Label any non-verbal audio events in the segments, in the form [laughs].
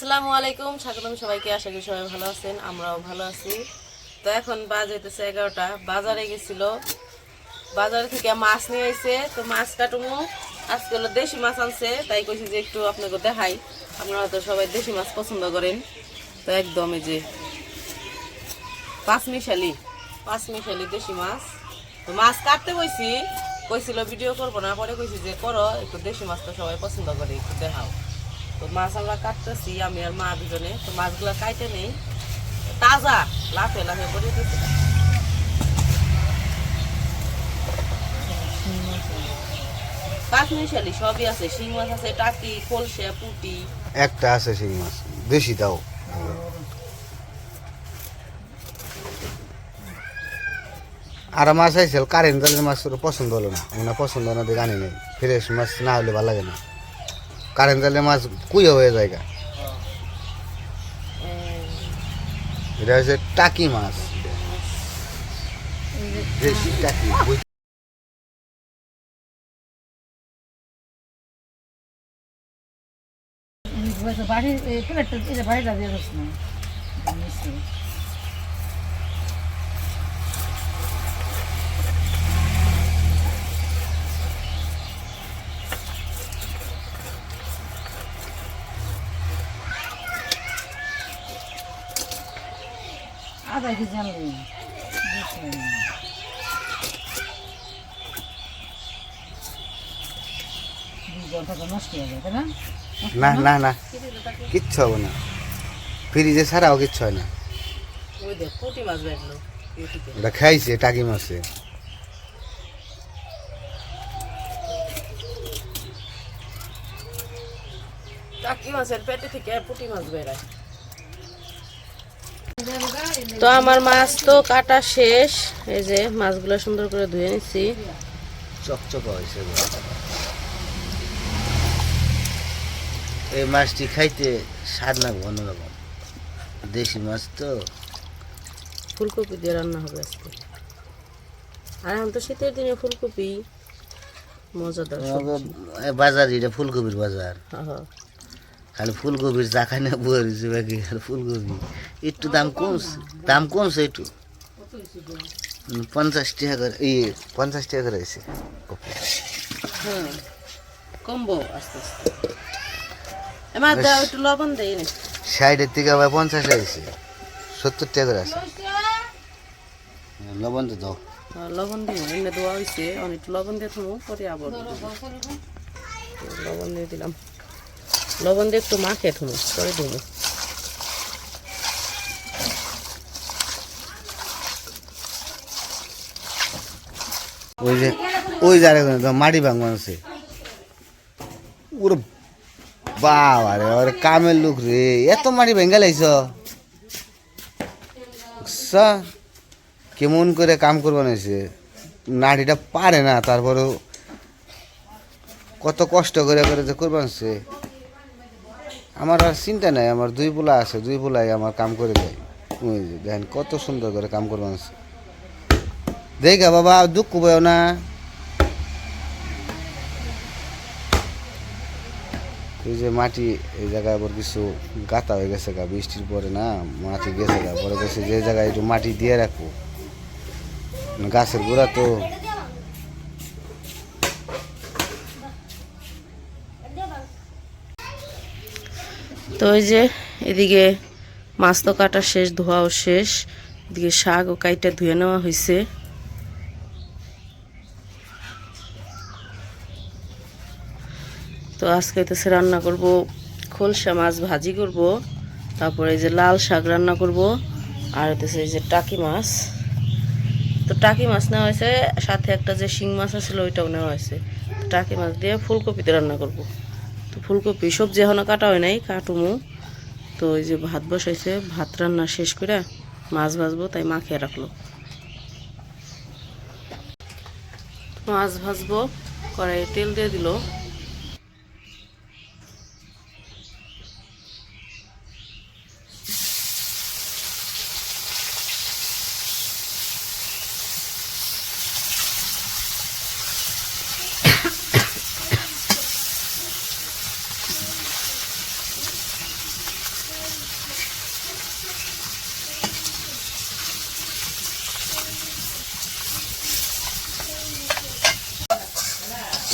আসসালামু আলাইকুম, স্বাগতম সবাইকে। আশা করি সবাই ভালো আছেন, আমরাও ভালো আছি। তো এখন বাজ হইতেছে এগারোটা। বাজারে গেছিল। বাজার থেকে মাছ নিয়ে আইছে। তো মাছ কাটুমু। আজকে হলো দেশি মাছ আনছে। তাই কইছি যে একটু আপনাকে দেখাই। আপনারা তো সবাই দেশি মাছ পছন্দ করেন। তো একদমই যে পাঁচ মিশালি পাঁচ মিশালি দেশি মাছ। তো মাছ কাটতে কইছি। কইছিল ভিডিও করব না। পরে কইছি যে করো, একটু দেশি মাছ তো সবাই পছন্দ করে, একটু দেখাও। তো মাছ আমরা কাটতেছি, আমি আর মা দুজনে। তো মাছগুলো কাইটে নেই। তাজা, লাফে লাফে করে পাঁচ মিশালি সবই আছে, শিং মাছ আছে, টাকি, কলসে, পুটি। একটা আছে সেই মাছ দেশি দাও। আর মাছ আইছিল কারেন্ট জলের মাছ পছন্দ হলো না। ওনার পছন্দ না, দেখে আনি নেই। ফ্রেশ মাছ না হলে ভালো লাগে না। কারেন্ট জালের মাছ কুইয়া হয়ে যায়। এটা হচ্ছে টাকি মাছ দেশি টাকি বাড়ির প্লেটটা বাড়িটা দিয়ে না আধা কেজি আনলি না। না না কিচ্ছু হবে না। ফ্রিজে ছাড়াও কিচ্ছু হয় না। ওই মাছ ওটা খাইছে টাকি মাছে। টাকি মাছের পেটে থেকে পুটি মাছ বেরায়। তো আমার মাছ তো কাটা শেষ। এই যে মাছগুলো সুন্দর করে ধুয়ে নিচ্ছি। চকচক হয়েছে এই মাছটি খাইতে স্বাদ না অন্যরকম। দেশি মাছ তো। ফুলকপি দিয়ে রান্না হবে আজকে। আর এখন তো শীতের দিনে ফুলকপি মজাদার বাজার এটা ফুলকপির বাজার। হ্যাঁ। খালি ফুলকপির চা খাই না বুয়ার হয়েছে বাকি খালি ফুলকপি। একটু দাম কমছে দাম কমছে একটু। পঞ্চাশ টাকা করে এই পঞ্চাশ টাকা করে হ্যাঁ কমবো আস্তে আস্তে। একটু লবণ দেই না। ষাটের থেকে আবার পঞ্চাশ হয়েছে সত্তর টাকা করে আছে। লবণ তো দাও। হ্যাঁ, লবণ দিব এনে দেওয়া হয়েছে অনেক লবণ দিয়ে থামো পরে আবার লবণ দিয়ে দিলাম। লবণ দিয়ে একটু মাখে থামো পরে দেবো। ওই যে, ওই জায়গা মাটি ভাঙ মানুষে। ওরে বাবা রে, ওরে কামের লোক রে, এত মাটি ভেঙে লাইছ। কেমন করে কাম করব নাইছে নাড়িটা পারে না, তারপরেও কত কষ্ট করে করে যে করব নাইছে আমার আর চিন্তা নাই, আমার দুই পোলা আছে, দুই পোলাই আমার কাম করে দেয়। দেখেন কত সুন্দর করে কাম করব নাইছে দেখা বাবা দুঃখ পাও না। এই যে মাটি, এই জায়গায় আবার কিছু গাতা হয়ে গেছে গা, বৃষ্টির পরে না, মাটি গেছে গা, পরে গেছে যে জায়গায় একটু মাটি দিয়ে রাখব। গাছের গোড়া তো তো ওই যে এদিকে মাছ তো কাটা শেষ, ধোয়াও শেষ। এদিকে শাক ও কাইটা ধুয়ে নেওয়া হয়েছে তো আজকে হইতেছে রান্না করব খোলসা মাছ ভাজি করব, তারপরে এই যে লাল শাক রান্না করব, আর হইতেছে এই যে টাকি মাছ। তো টাকি মাছ নেওয়া হয়েছে সাথে একটা যে শিং মাছ আছিল, ওইটাও নেওয়া হয়েছে টাকি মাছ দিয়ে ফুলকপিতে রান্না করব। ফুলকপি, সবজি এখনও কাটা হয় নাই, কাটুমু। তো ওই যে ভাত বসাইছে, ভাত রান্না শেষ করে মাছ ভাজবো, তাই মা খেয়ে রাখল। মাছ ভাজবো, কড়াইয়ে তেল দিয়ে দিল।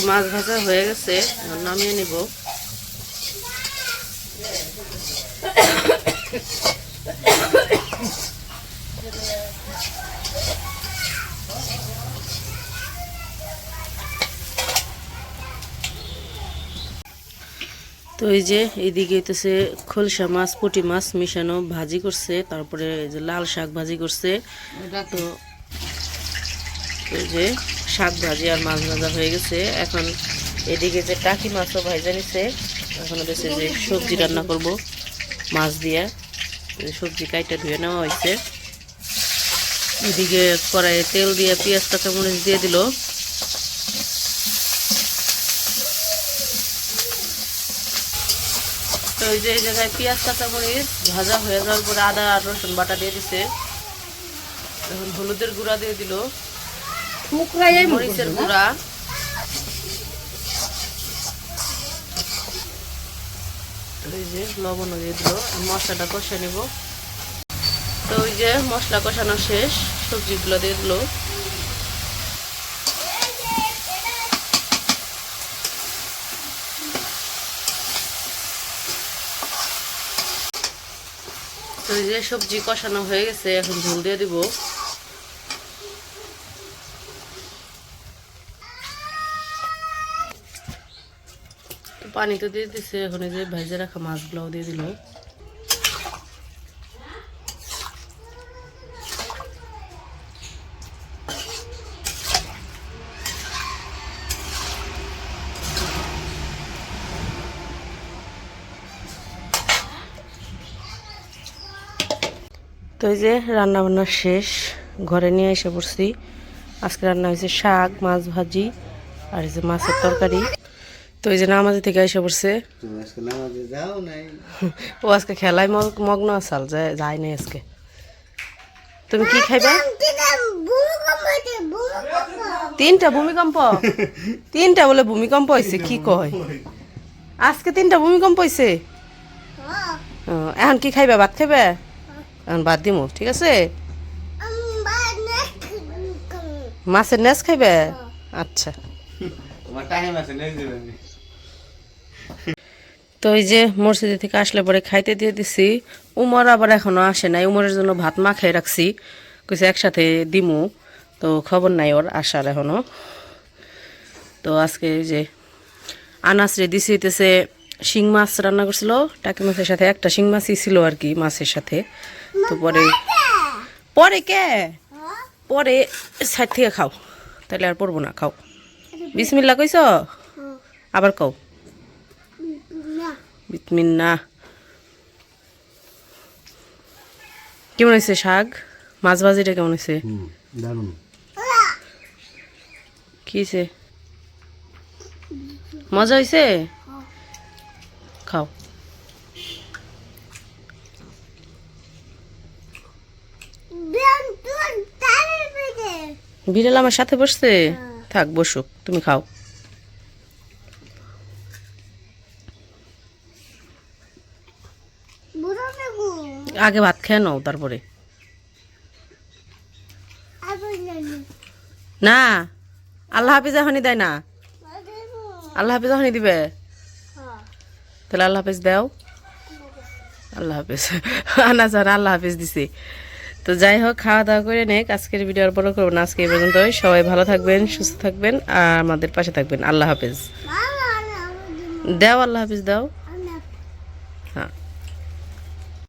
মাছ ভাজা হয়ে গেছে নামিয়ে নিব। তো এই যে এইদিকে হইতেছে খোলসা মাছ পুটি মাছ মিশানো ভাজি করছে তারপরে এই যে লাল শাক ভাজি করছে। তো এই যে শাক ভাজি আর মাছ ভাজা হয়ে গেছে। এখন এদিকে যে টাকি মাছও ভাজা নিছে, এখন হচ্ছে যে সবজি রান্না করব মাছ দিয়ে। সবজি কাইটা ধুয়ে নেওয়া হয়েছে এদিকে কড়াইয়ে তেল দিয়ে পেঁয়াজ কাঁচামরিচ দিয়ে দিল। তো ওই যে এই জায়গায় পেঁয়াজ কাঁচামরিচ ভাজা হয়ে যাওয়ার পরে আদা আর রসুন বাটা দিয়ে দিছে। এখন হলুদের গুঁড়া দিয়ে দিল। টুকরাই মরিচের গুঁড়া। এই যে লবণ দিয়ে দিল মশলাটা কষে নিব। তো ওই যে মশলা কষানো শেষ সবজিগুলো দিয়ে দিল। তো এই যে সবজি কষানো হয়ে গেছে এখন ঝোল দিয়ে দিব। তো পানি তো দিয়ে দিছে, এখন এই যে ভেজে রাখা মাছগুলোও দিয়ে দিল। তো এই যে রান্না বান্না শেষ, ঘরে নিয়ে এসে পড়ছি। আজকে রান্না হয়েছে শাক, মাছ ভাজি, আর এই যে মাছের তরকারি। তো এই যে নামাজি থেকে এসে পড়ছে। তুমি আজকে নামাজে যাও নাই। ও আজকে খেলায় মগ- মগ্ন আসাল যায় যায় নাই আজকে। তুমি কি খাইবা? তিনটা ভূমিকম্প। তিনটা বলে ভূমিকম্প হয়েছে কি কয়? আজকে তিনটা ভূমিকম্প হয়েছে এখন কি খাইবা? ভাত খাইবা? এখন ভাত দিমু ঠিক আছে? মাছের নেস খাইবে? আচ্ছা। তোমার টাইম আছে দেবেন তো এই যে মসজিদে থেকে আসলে পরে খাইতে দিয়ে দিছি। উমর আবার এখনও আসে নাই উমরের জন্য ভাত মাখাই রাখছি। কইছে একসাথে দিমু তো খবর নাই ওর আসার এখনও। তো আজকে এই যে আনাস রে দিছি হইতেছে শিং মাছ রান্না করছিল টাকি মাছের সাথে একটা শিং মাছই ছিল আর কি মাছের সাথে। তো পরে পরে কে? পরে সাইড থেকে খাও তাহলে আর পড়ব না খাও। বিসমিল্লা কইছ? আবার কও। ভিটামিন না কেমন হয়েছে শাক? মাছ ভাজিটা কেমন হয়েছে? দারুণ। কি হয়েছে? মজা হয়েছে? খাও। বিড়াল আমার সাথে বসছে? থাক বসুক তুমি খাও। আগে ভাত খেয়ে নাও তারপরে। না, আল্লাহ হাফিজ এখনই দেয় না। আল্লাহ হাফিজ এখনই দিবে। তাহলে আল্লাহ হাফিজ দাও। আল্লাহ হাফিজ। [laughs] আনা স্যার, আল্লাহ হাফিজ দিছি। তো যাই হোক, খাওয়া দাওয়া করে নেক, আজকের ভিডিও আর বড় করব না, আজকে এই পর্যন্ত সবাই ভালো থাকবেন, সুস্থ থাকবেন, আর আমাদের পাশে থাকবেন। আল্লাহ হাফিজ। দাও, আল্লাহ হাফিজ, দাও।